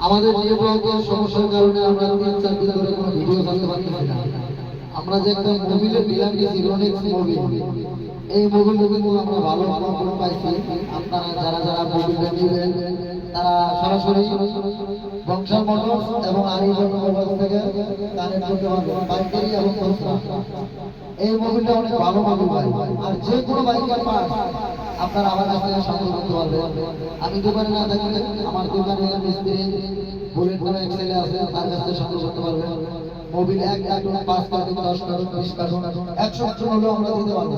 আমাদের আমরা ভিডিও আমরা যে একটা আমরা ভালো ফলাফল পাইছি আপনারা যারা যারা তারা সরাসরি বংশাল মোটরস এবং আরিবট মোটরস থেকে কানেক্ট করতে পারবেন পাইকারি এবং এই মোবিলটা অনেক ভালো মোবিল ভাই। আর যে কোনো বাইকের পার্ট আপনারা আমার কাছ থেকে সংগ্রহ করতে পারবেন। আমি দোকানে না থাকলে আমার দোকানে মিস্ত্রি বুলেট কোনো এক্সেলে আছে, তার কাছ থেকে সংগ্রহ করতে পারবেন। মোবিল এক কার্টুন পাঁচ কার্টুন দশ কার্টুন বিশ কার্টুন একশো কার্টুন হলেও আমরা দিতে পারব।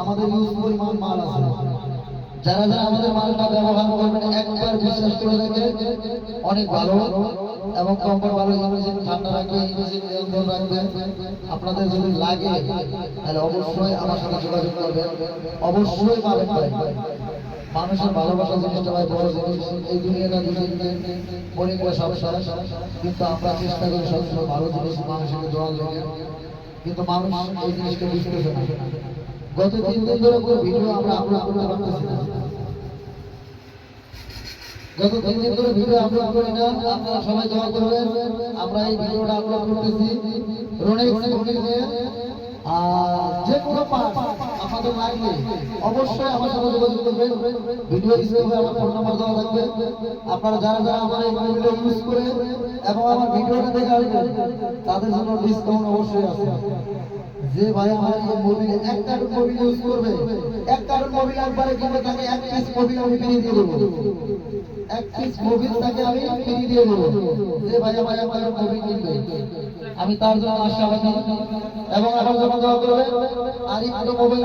আমাদের ইউজ পরিমাণ মাল আছে। যারা যারা আমাদের মালটা ব্যবহার করবেন, একবার বিশ্বাস করে দেখে অনেক ভালো এবং কম্পর ভালো ইংরেজি ঠান্ডা রাখবে ইংরেজি নিয়ন্ত্রণ রাখবে আপনাদের যদি লাগে, তাহলে অবশ্যই আমার সাথে যোগাযোগ করবেন। অবশ্যই পাবেন ভাই মানুষের ভালোবাসা জিনিসটা ভাই বড় জিনিস। এই দুনিয়াটা দুদিন মনে করে সব শেষ। কিন্তু আমরা চেষ্টা করি সবসময় ভালো জিনিস মানুষের দেওয়ার লেগে কিন্তু মানুষ এই জিনিসটা বুঝতেছে না। গত তিন দিন ধরে কোনো ভিডিও আমরা আপলোড করতে পারতেছি না। গত তিন দিন ধরে ভিডিও আপলোড করি না, আপনারা সবাই দোয়া করবেন, আমরা এই ভিডিওটা আপলোড করতেছি। রোনেক্স মোবিলে আর যে কোনো পার্ট আপনাদের লাগবে অবশ্যই আমার সাথে যোগাযোগ করবেন। ভিডিও স্ক্রিনে আমার ফোন নাম্বার দেওয়া থাকবে। আপনারা যারা যারা আমার এই মোবিলটা ইউজ করে এবং আমার ভিডিওটা দেখে আসবেন, তাদের জন্য ডিসকাউন্ট অবশ্যই আছে। যে ভাই আমার এই এক মোবিল ইউজ করবে, এক মোবিল একবারে কিনবে, তাকে এক পিস মোবিল আমি ফ্রি দিয়ে দেবো। এক পিস মোবিল তাকে আমি ফ্রি দিয়ে দেবো। যে ভাই আমার এক কার্টুন মোবিল কিনবে। আমি তার জন্য আশাবাদী। এবং আমার জন্য দোয়া করবে আর এই মোবাইল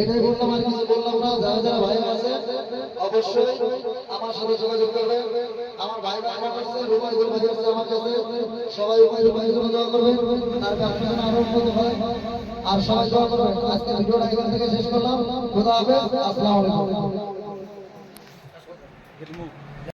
এটাই বললাম আর কিছু বললাম না, যারা যারা ভাই আছে, অবশ্যই আমার সাথে যোগাযোগ করবে। আমার ভাই আমার কাছে রুমাই ভাই আছে আমার কাছে, সবাই রুমাই রুমাই জন্য দোয়া করবে। তার কাছে আরও উন্নত হয়। আর সবাই দোয়া করবে। আজকে ভিডিওটা এখান থেকে শেষ করলাম। খোদা হাফেজ। আসসালামু আলাইকুম।